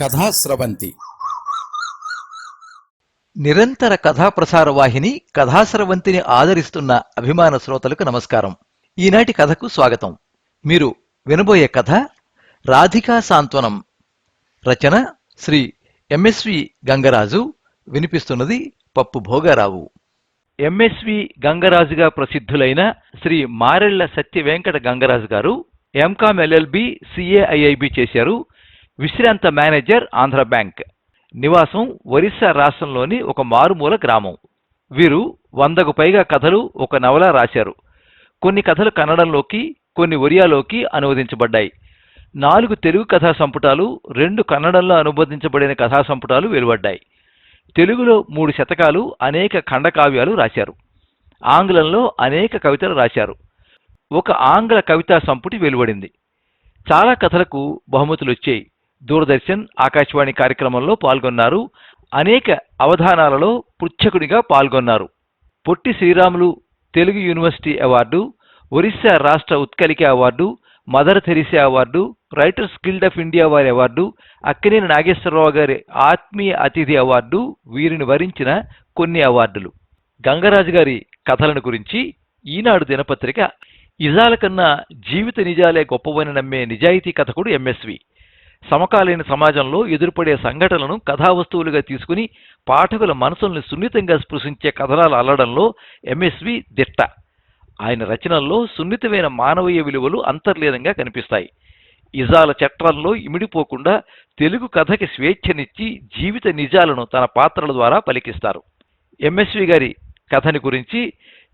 కథాస్రవంతి నిరంతర కథాప్రసార వాహిని కథాస్రవంతిని ఆదరిస్తున్న అభిమాన శ్రోతలకు నమస్కారం. ఈనాటి కథకు స్వాగతం. మీరు వినబోయే కథ రాధికా సాంత్వనం. రచన శ్రీ ఎంఎస్వి గంగరాజు. వినిపిస్తున్నది పప్పు భోగారావు. ఎంఎస్వి గంగరాజుగా ప్రసిద్ధులైన శ్రీ మారెళ్ళ సత్య వెంకట గంగరాజు గారు ఎంకామ్ ఎల్ఎల్బి సిఏఐఐబి చేశారు. విశ్రాంత మేనేజర్ ఆంధ్ర బ్యాంక్. నివాసం ఒరిస్సా రాష్ట్రంలోని ఒక మారుమూల గ్రామం. వీరు వందకు పైగా కథలు ఒక నవల రాశారు. కొన్ని కథలు కన్నడంలోకి కొన్ని ఒరియాలోకి అనువదించబడ్డాయి. నాలుగు తెలుగు కథా సంపుటాలు రెండు కన్నడంలో అనువదించబడిన కథా సంపుటాలు వెలువడ్డాయి. తెలుగులో మూడు శతకాలు అనేక ఖండకావ్యాలు రాశారు. ఆంగ్లంలో అనేక కవితలు రాశారు. ఒక ఆంగ్ల కవితా సంపుటి వెలువడింది. చాలా కథలకు బహుమతులు వచ్చాయి దూరదర్శన్ ఆకాశవాణి కార్యక్రమంలో పాల్గొన్నారు. అనేక అవధానాలలో పృచ్ఛకుడిగా పాల్గొన్నారు. పొట్టి శ్రీరాములు తెలుగు యూనివర్సిటీ అవార్డు ఒరిస్సా రాష్ట్ర Utkalika award Mother Teresa award Writers Guild of India వారి అవార్డు అక్కినేని నాగేశ్వరరావు గారి ఆత్మీయ అతిథి అవార్డు వీరిని వరించిన కొన్ని అవార్డులు. గంగరాజు గారి కథలను గురించి ఈనాడు దినపత్రిక ఇజాల కన్నా జీవిత నిజాలే గొప్పవని నమ్మే నిజాయితీ కథకుడు ఎంఎస్వి. సమకాలీన సమాజంలో ఎదురుపడే సంఘటనలను కథావస్తువులుగా తీసుకుని పాఠకుల మనసుల్ని సున్నితంగా స్పృశించే కథనాలు అల్లడంలో ఎంఎస్వి దిట్ట. ఆయన రచనల్లో సున్నితమైన మానవీయ విలువలు అంతర్లీనంగా కనిపిస్తాయి. ఇజాల చట్రంలో ఇమిడిపోకుండా తెలుగు కథకి స్వేచ్ఛనిచ్చి జీవిత నిజాలను తన పాత్రల ద్వారా పలికిస్తారు. ఎంఎస్వి గారి కథని గురించి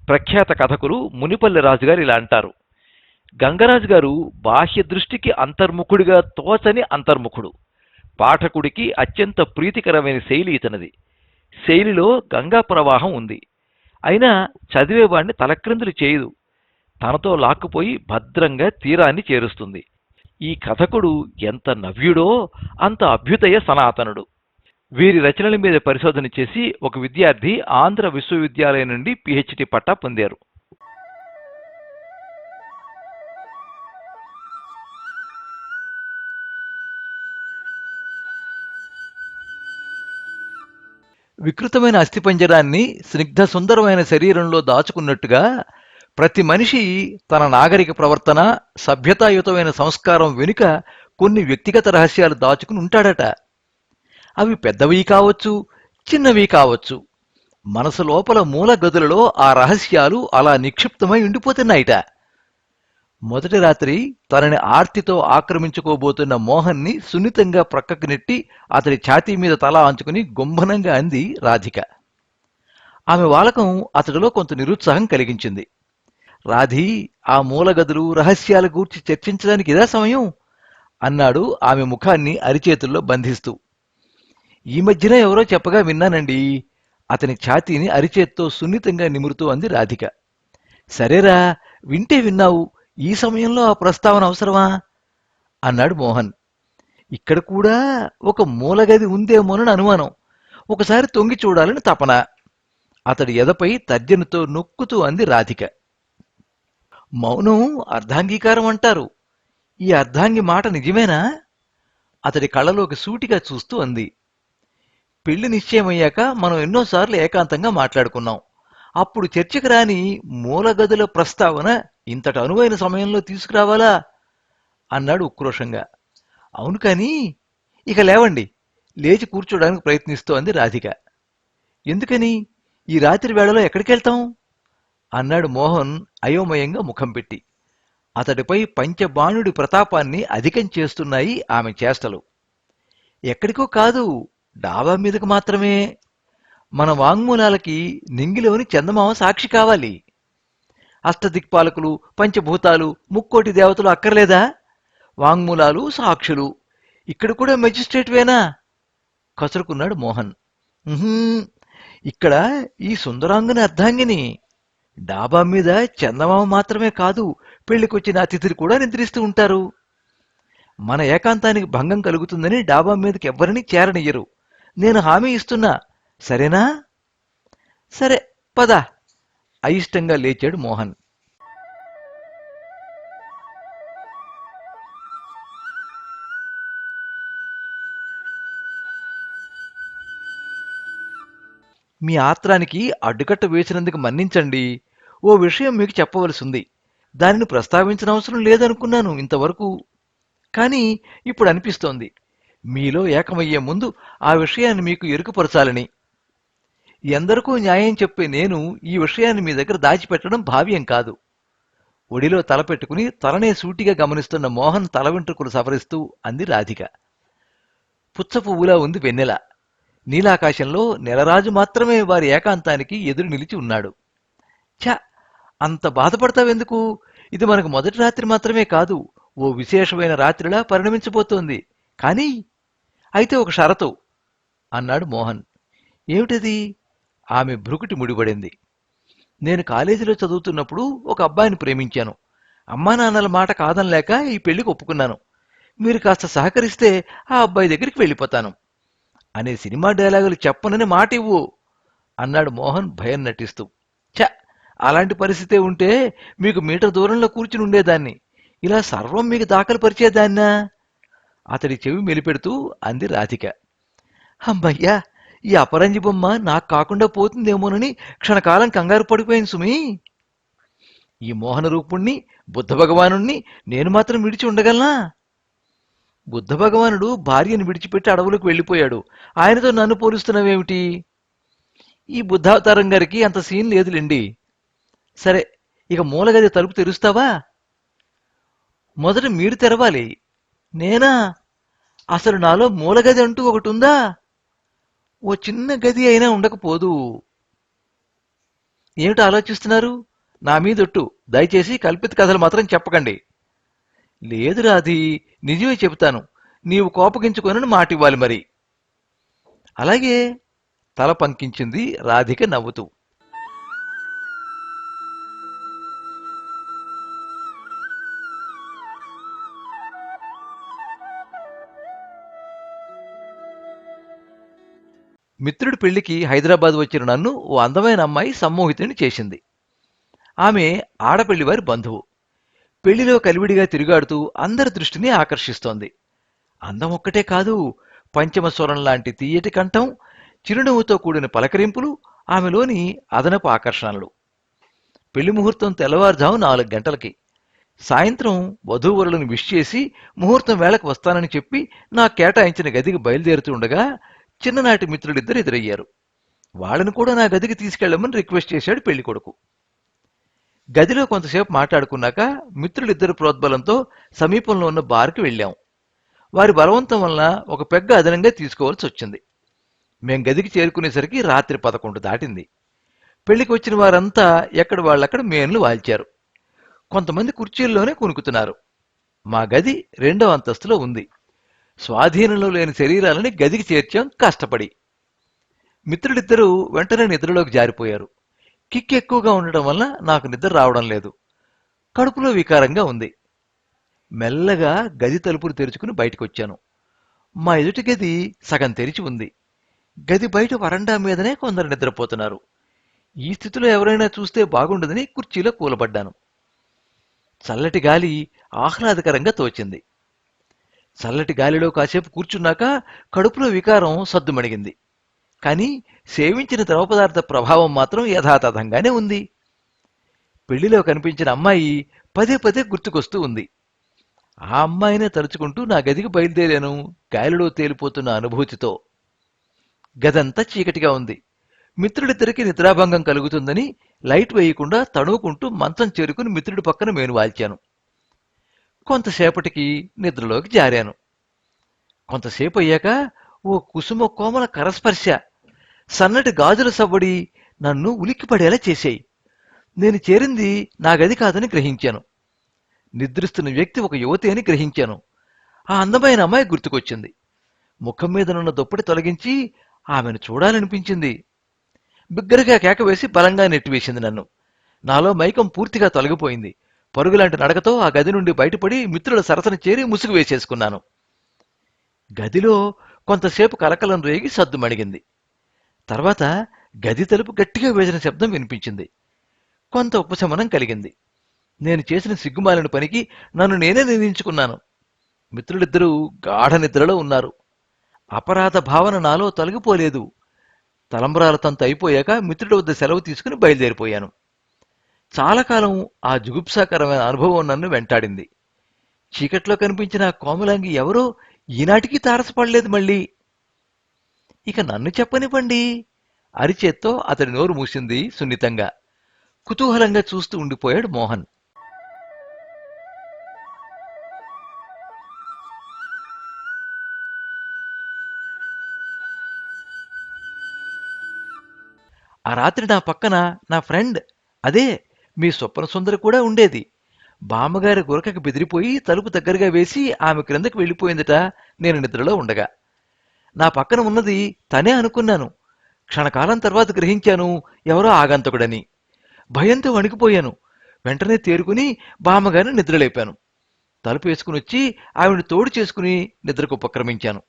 ప్రఖ్యాత కథకులు మునిపల్లి రాజు గారు ఇలా అంటారు. గంగరాజు గారు బాహ్య దృష్టికి అంతర్ముఖుడిగా తోచని అంతర్ముఖుడు. పాఠకుడికి అత్యంత ప్రీతికరమైన శైలి ఇతనిది. శైలిలో గంగా ప్రవాహం ఉంది. అయినా చదివేవాడిని తలక్రిందులు చేయదు. తనతో లాక్కుపోయి భద్రంగా తీరాన్ని చేరుస్తుంది. ఈ కథకుడు ఎంత నవ్యుడో అంత అభ్యుదయ సనాతనుడు. వీరి రచనల మీద పరిశోధన చేసి ఒక విద్యార్థి ఆంధ్ర విశ్వవిద్యాలయం నుండి పిహెచ్డి పట్టా పొందారు. వికృతమైన అస్థిపంజరాన్ని స్నిగ్ధ సుందరమైన శరీరంలో దాచుకున్నట్టుగా ప్రతి మనిషి తన నాగరిక ప్రవర్తన సభ్యతాయుతమైన సంస్కారం వెనుక కొన్ని వ్యక్తిగత రహస్యాలు దాచుకుని ఉంటాడట. అవి పెద్దవి కావచ్చు చిన్నవి కావచ్చు. మనసు లోపల మూల గదులలో ఆ రహస్యాలు అలా నిక్షిప్తమై ఉండిపోతున్నాయిట. మొదటి రాత్రి తనని ఆర్తితో ఆక్రమించుకోబోతున్న మోహన్ని సున్నితంగా ప్రక్కకు నెట్టి అతడి ఛాతీ మీద తల ఆంచుకుని గుంభనంగా అంది రాధిక. ఆమె వాలకం అతడిలో కొంత నిరుత్సాహం కలిగించింది. రాధి ఆ మూలగదులు రహస్యాల గూర్చి చర్చించడానికి ఇదా సమయం? అన్నాడు ఆమె ముఖాన్ని అరిచేతుల్లో బంధిస్తూ. ఈ మధ్యన ఎవరో చెప్పగా విన్నానండి. అతని ఛాతీని అరిచేత్తో సున్నితంగా నిమురుతూ అంది రాధిక. సరేరా వింటే విన్నావు. ఈ సమయంలో ఆ ప్రస్తావన అవసరమా? అన్నాడు మోహన్. ఇక్కడ కూడా ఒక మూలగది ఉందేమోనని అనుమానం. ఒకసారి తొంగి చూడాలని తపన. అతడి ఎదపై తర్జనతో నొక్కుతూ అంది రాధిక. మౌనం అర్ధాంగీకారం అంటారు. ఈ అర్ధాంగి మాట నిజమేనా? అతడి కళ్ళలోకి సూటిగా చూస్తూ అంది. పెళ్ళి నిశ్చయమయ్యాక మనం ఎన్నోసార్లు ఏకాంతంగా మాట్లాడుకున్నాం. అప్పుడు చర్చకు రాని మూలగదుల ప్రస్తావన ఇంతటి అనువైన సమయంలో తీసుకురావాలా? అన్నాడు ఉక్రోషంగా. అవును కానీ ఇక లేవండి. లేచి కూర్చోడానికి ప్రయత్నిస్తూ అంది రాధిక. ఎందుకని? ఈ రాత్రి వేళలో ఎక్కడికి వెళ్తాం అన్నాడు మోహన్ అయోమయంగా ముఖం పెట్టి. అతడిపై పంచబాణుడి ప్రతాపాన్ని అధికం చేస్తున్నాయి ఆమె చేష్టలు. ఎక్కడికో కాదు డాబా మీదకు మాత్రమే. మన వాంగ్మూలాలకి నింగిలోని చందమామ సాక్షి కావాలి. అష్టదిక్పాలకులు పంచభూతాలు ముక్కోటి దేవతలు అక్కర్లేదా? వాంగ్మూలాలు సాక్షులు. ఇక్కడ కూడా మెజిస్ట్రేట్వేనా కసురుకున్నాడు మోహన్. ఇక్కడ ఈ సుందరాంగని అర్ధాంగిని. డాబా మీద చందమామ మాత్రమే కాదు పెళ్ళికొచ్చిన అతిథులు కూడా నిద్రిస్తూ ఉంటారు. మన ఏకాంతానికి భంగం కలుగుతుందని డాబా మీదకి ఎవ్వరిని చేరనియ్యరు నేను హామీ ఇస్తున్నా. సరేనా? సరే పద. అయిష్టంగా లేచాడు మోహన్. మీ ఆత్రానికి అడ్డుకట్ట వేసినందుకు మన్నించండి. ఓ విషయం మీకు చెప్పవలసి ఉంది దానిని ప్రస్తావించిన అవసరం లేదనుకున్నాను ఇంతవరకు. కానీ ఇప్పుడు అనిపిస్తోంది. మీలో ఏకమయ్యే ముందు ఆ విషయాన్ని మీకు ఎరుకుపరచాలని. ఎందరికూ న్యాయం చెప్పే నేను ఈ విషయాన్ని మీ దగ్గర దాచిపెట్టడం భావ్యం కాదు. ఒడిలో తల పెట్టుకుని తలనే సూటిగా గమనిస్తున్న మోహన్ తల వెంట్రుకలు సవరిస్తూ అంది రాధిక. పుచ్చ పువ్వులా ఉంది వెన్నెల. నీలాకాశంలో నెలరాజు మాత్రమే వారి ఏకాంతానికి ఎదురు నిలిచి ఉన్నాడు. ఛ! అంత బాధపడతావెందుకు? ఇది మనకు మొదటి రాత్రి మాత్రమే కాదు ఓ విశేషమైన రాత్రిలా పరిణమించబోతోంది. కానీ అయితే ఒక షరతు అన్నాడు మోహన్. ఏమిటది? ఆమె భ్రుకుటి ముడిపడింది. నేను కాలేజీలో చదువుతున్నప్పుడు ఒక అబ్బాయిని ప్రేమించాను. అమ్మా నాన్నల మాట కాదనలేక ఈ పెళ్ళికి ఒప్పుకున్నాను. మీరు కాస్త సహకరిస్తే ఆ అబ్బాయి దగ్గరికి వెళ్ళిపోతాను. అనే సినిమా డైలాగులు చెప్పనని మాట ఇవ్వు అన్నాడు మోహన్ భయం నటిస్తూ. ఛ! అలాంటి పరిస్థితే ఉంటే మీకు మీటర్ దూరంలో కూర్చుని ఉండేదాన్ని. ఇలా సర్వం మీకు దాఖలు పరిచేదాన్నా? అతడి చెవి మెలిపెడుతూ అంది రాధిక. అమ్మయ్యా! ఈ అపరంజి బొమ్మ నాకు కాకుండా పోతుందేమోనని క్షణకాలం కంగారు పడిపోయింది సుమి. ఈ మోహన రూపుణ్ణి బుద్ధ భగవానుణ్ణి నేను మాత్రం విడిచి ఉండగలనా? బుద్ధ భగవానుడు భార్యను విడిచిపెట్టి అడవులకు వెళ్ళిపోయాడు. ఆయనతో నన్ను పోలుస్తున్నావేమిటి? ఈ బుద్ధావతారం గారికి అంత సీన్ లేదులేండి. సరే ఇక మూలగది తలుపు తెరుస్తావా? మొదట మీరు తెరవాలి. నేనా? అసలు నాలో మూలగది అంటూ ఒకటి ఉందా? ఓ చిన్న గది అయినా ఉండకపోదు. ఏమిటి ఆలోచిస్తున్నారు? నా మీదొట్టు. దయచేసి కల్పిత కథలు మాత్రం చెప్పకండి. లేదు రాధి నిజమే చెబుతాను. నీవు కోపగించుకొనని మాటివ్వాలి మరి. అలాగే తల పంకించింది రాధిక నవ్వుతూ. మిత్రుడి పెళ్ళికి హైదరాబాద్ వచ్చిన నన్ను ఓ అందమైన అమ్మాయి సమ్మోహితుని చేసింది. ఆమె ఆడపల్లి వారి బంధువు. పెళ్ళిలో కలివిడిగా తిరుగాడుతూ అందరి దృష్టిని ఆకర్షిస్తోంది. అందం ఒక్కటే కాదు పంచమ స్వరం లాంటి తీయటి కంఠం చిరునవ్వుతో కూడిన పలకరింపులు ఆమెలోని అదనపు ఆకర్షణలు. పెళ్ళి ముహూర్తం తెల్లవారుజాము నాలుగు గంటలకి. సాయంత్రం వధూవరులను విష్ చేసి ముహూర్తం వేళకు వస్తానని చెప్పి నా కేటాయించిన గదికి బయలుదేరుతుండగా చిన్ననాటి మిత్రులిద్దరు ఎదురయ్యారు. వాళ్ళని కూడా నా గదికి తీసుకెళ్ళమని రిక్వెస్ట్ చేశాడు పెళ్ళి కొడుకు. గదిలో కొంతసేపు మాట్లాడుకున్నాక మిత్రులిద్దరు ప్రోద్బలంతో సమీపంలో ఉన్న బార్కి వెళ్ళాం. వారి బలవంతం వలన ఒక పెగ్గ అదనంగా తీసుకోవాల్సి వచ్చింది. మేం గదికి చేరుకునేసరికి రాత్రి పదకొండు దాటింది. పెళ్ళికి వచ్చిన వారంతా ఎక్కడ వాళ్ళక్కడ మేన్లు వాల్చారు. కొంతమంది కుర్చీల్లోనే కునుకుతున్నారు. మా గది రెండవ అంతస్తులో ఉంది. స్వాధీనంలో లేని శరీరాలని గదికి చేర్చాం కష్టపడి. మిత్రులిద్దరూ వెంటనే నిద్రలోకి జారిపోయారు. కిక్ ఎక్కువగా ఉండడం వల్ల నాకు నిద్ర రావడం లేదు. కడుపులో వికారంగా ఉంది. మెల్లగా గది తలుపులు తెరుచుకుని బయటకు వచ్చాను మా ఎదుటి గది సగం తెరిచి ఉంది. గది బయట వరండా మీదనే కొందరు నిద్రపోతున్నారు. ఈ స్థితిలో ఎవరైనా చూస్తే బాగుండదని కుర్చీలో కూలబడ్డాను. చల్లటి గాలి ఆహ్లాదకరంగా తోచింది. చల్లటి గాలిలో కాసేపు కూర్చున్నాక కడుపులో వికారం సద్దుమణిగింది. కానీ సేవించిన ద్రవ పదార్థ ప్రభావం మాత్రం యథాతథంగానే ఉంది. పెళ్ళిలో కనిపించిన అమ్మాయి పదే పదే గుర్తుకొస్తూ ఉంది. ఆ అమ్మాయినే తలుచుకుంటూ నా గదికి బయలుదేరాను గాలిలో తేలిపోతున్న అనుభూతితో. గదంతా చీకటిగా ఉంది. మిత్రుడిద్దరికి నిద్రాభంగం కలుగుతుందని లైట్ వేయకుండా తణువుకుంటూ మంచం చేరుకుని మిత్రుడి పక్కన మేను వాల్చాను. కొంతసేపటికి నిద్రలోకి జారాను. కొంతసేపు అయ్యాక ఓ కుసుమ కోమల కరస్పర్శ సన్నటి గాజుల సవ్వడి నన్ను ఉలిక్కిపడేలా చేశాయి. నేను చేరింది నా గది కాదని గ్రహించాను. నిద్రిస్తున్న వ్యక్తి ఒక యువతి అని గ్రహించాను. ఆ అందమైన అమ్మాయి గుర్తుకొచ్చింది. ముఖం మీద నున్న దుప్పటి తొలగించి ఆమెను చూడాలనిపించింది. బిగ్గరగా కేక వేసి బలంగా నెట్టివేసింది నన్ను. నాలో మైకం పూర్తిగా తొలగిపోయింది. పరుగులాంటి నడకతో ఆ గది నుండి బయటపడి మిత్రుల సరసన చేరి ముసుగు వేసేసుకున్నాను. గదిలో కొంతసేపు కలకలం రేగి సద్దు మణిగింది. తర్వాత గది తలుపు గట్టిగా వేసిన శబ్దం వినిపించింది. కొంత ఉపశమనం కలిగింది. నేను చేసిన సిగ్గుమాలిన పనికి నన్ను నేనే నిందించుకున్నాను. మిత్రులిద్దరూ గాఢ నిద్రలో ఉన్నారు. అపరాధ భావన నాలో తొలగిపోలేదు. తలంబరాల తంతు అయిపోయాక మిత్రుడి వద్ద సెలవు తీసుకుని బయలుదేరిపోయాను. చాలా కాలం ఆ జుగుప్సాకరమైన అనుభవం నన్ను వెంటాడింది. చీకట్లో కనిపించిన కోమలాంగి ఎవరో ఈనాటికి తారసపడలేదు మళ్ళీ. ఇక నన్ను చెప్పనివ్వండి. అరిచేత్తో అతడి నోరు మూసింది సున్నితంగా. కుతూహలంగా చూస్తూ ఉండిపోయాడు మోహన్. ఆ రాత్రి నా పక్కన నా ఫ్రెండ్ అదే మీ స్వప్న సుందరి కూడా ఉండేది. బామ్మగారి గురకకి బెదిరిపోయి తలుపు దగ్గరగా వేసి ఆమె క్రిందకి వెళ్ళిపోయిందట. నేను నిద్రలో ఉండగా. నా పక్కన ఉన్నది తనే అనుకున్నాను. క్షణకాలం తర్వాత గ్రహించాను ఎవరో ఆగంతకుడని. భయంతో వణికిపోయాను. వెంటనే తేరుకుని బామ్మగారిని నిద్రలేపాను. తలుపు వేసుకుని వచ్చి ఆవిడ తోడు చేసుకుని నిద్రకు ఉపక్రమించాను.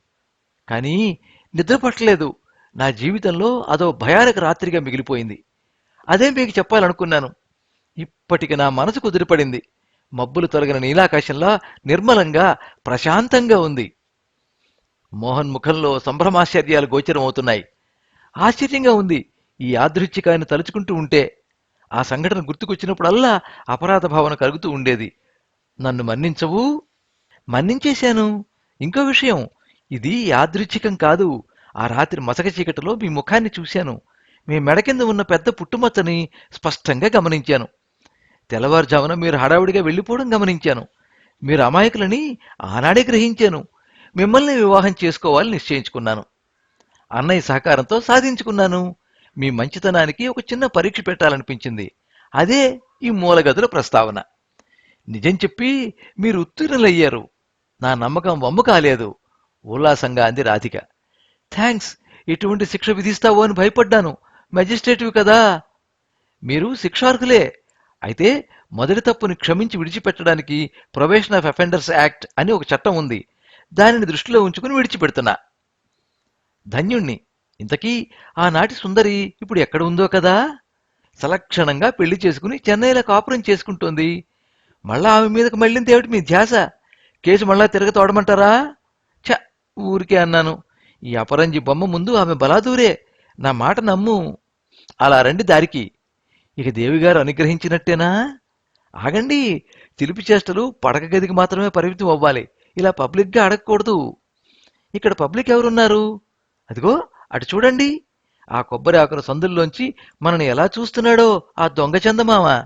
కానీ నిద్ర పట్టలేదు. నా జీవితంలో అదో భయానక రాత్రిగా మిగిలిపోయింది. అదే మీకు చెప్పాలనుకున్నాను. ఇప్పటికి నా మనసు కుదిరిపడింది. మబ్బులు తొలగిన నీలాకాశంలా నిర్మలంగా ప్రశాంతంగా ఉంది. మోహన్ ముఖంలో సంభ్రమాశ్చర్యాలు గోచరమవుతున్నాయి. ఆశ్చర్యంగా ఉంది. ఈ యాదృచ్ఛికాన్ని తలుచుకుంటూ ఉంటే ఆ సంఘటన గుర్తుకొచ్చినప్పుడల్లా అపరాధ భావన కలుగుతూ ఉండేది. నన్ను మన్నించవు? మన్నించేశాను. ఇంకో విషయం ఇది యాదృచ్ఛికం కాదు. ఆ రాత్రి మసక చీకటిలో మీ ముఖాన్ని చూశాను. మీ మెడ కింద ఉన్న పెద్ద పుట్టుమచ్చని స్పష్టంగా గమనించాను. తెల్లవారుజామున మీరు హడావుడిగా వెళ్ళిపోవడం గమనించాను. మీరు అమాయకులని ఆనాడే గ్రహించాను. మిమ్మల్ని వివాహం చేసుకోవాలని నిశ్చయించుకున్నాను. అన్నయ్య సహకారంతో సాధించుకున్నాను. మీ మంచితనానికి ఒక చిన్న పరీక్ష పెట్టాలనిపించింది. అదే ఈ మూలగదుల ప్రస్తావన. నిజం చెప్పి మీరు ఉత్తీర్ణులయ్యారు. నా నమ్మకం వమ్ము కాలేదు. ఉల్లాసంగా అంది రాధిక. థ్యాంక్స్. ఇటువంటి శిక్ష విధిస్తావో అని భయపడ్డాను. మెజిస్ట్రేటివ్ కదా. మీరు శిక్షార్హులే. అయితే మొదటి తప్పుని క్షమించి విడిచిపెట్టడానికి ప్రొవేషన్ ఆఫ్ అఫెండర్స్ యాక్ట్ అని ఒక చట్టం ఉంది. దానిని దృష్టిలో ఉంచుకుని విడిచిపెడుతున్నా. ధన్యుణ్ణి. ఇంతకీ ఆనాటి సుందరి ఇప్పుడు ఎక్కడ ఉందో కదా? సలక్షణంగా పెళ్ళి చేసుకుని చెన్నైలో కాపురం చేసుకుంటోంది. మళ్ళా ఆమె మీదకి మళ్ళీ ఏమిటి మీ ధ్యాస? కేసు మళ్ళా తిరగ తోడమంటారా? ఛ ఊరికే అన్నాను. ఈ అపరంజి బొమ్మ ముందు ఆమె బలాదూరే. నా మాట నమ్ము. అలా రండి దారికి. ఇక దేవిగారు అనుగ్రహించినట్టేనా? ఆగండి తిలిపి చేష్టలు పడక గదికి మాత్రమే పరిమితం అవ్వాలి. ఇలా పబ్లిక్గా అడగకూడదు. ఇక్కడ పబ్లిక్ ఎవరున్నారు? అదిగో అటు చూడండి. ఆ కొబ్బరి ఆకుల సందుల్లోంచి మనని ఎలా చూస్తున్నాడో ఆ దొంగ చందమామ.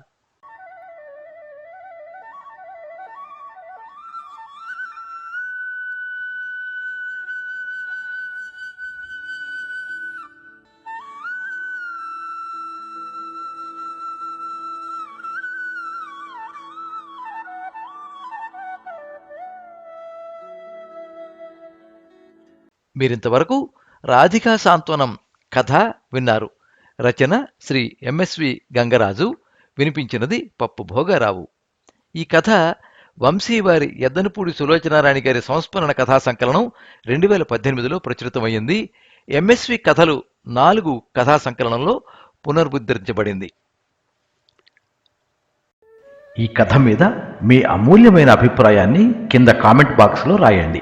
మీరింతవరకు రాధికా సాంత్వనం కథ విన్నారు. రచన శ్రీ ఎంఎస్వి గంగరాజు. వినిపించినది పప్పు భోగారావు. ఈ కథ వంశీవారి ఎద్దనపూడి సులోచనారాణి గారి సంస్మరణ కథా సంకలనం రెండు వేల పద్దెనిమిదిలో ప్రచురితమైంది ఎంఎస్వి కథలు నాలుగు కథా సంకలనంలో పునర్ముద్రించబడింది ఈ కథ మీద మీ అమూల్యమైన అభిప్రాయాన్ని కింద కామెంట్ బాక్స్లో రాయండి.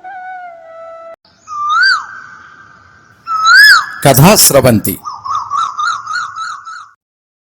కథా స్రవంతి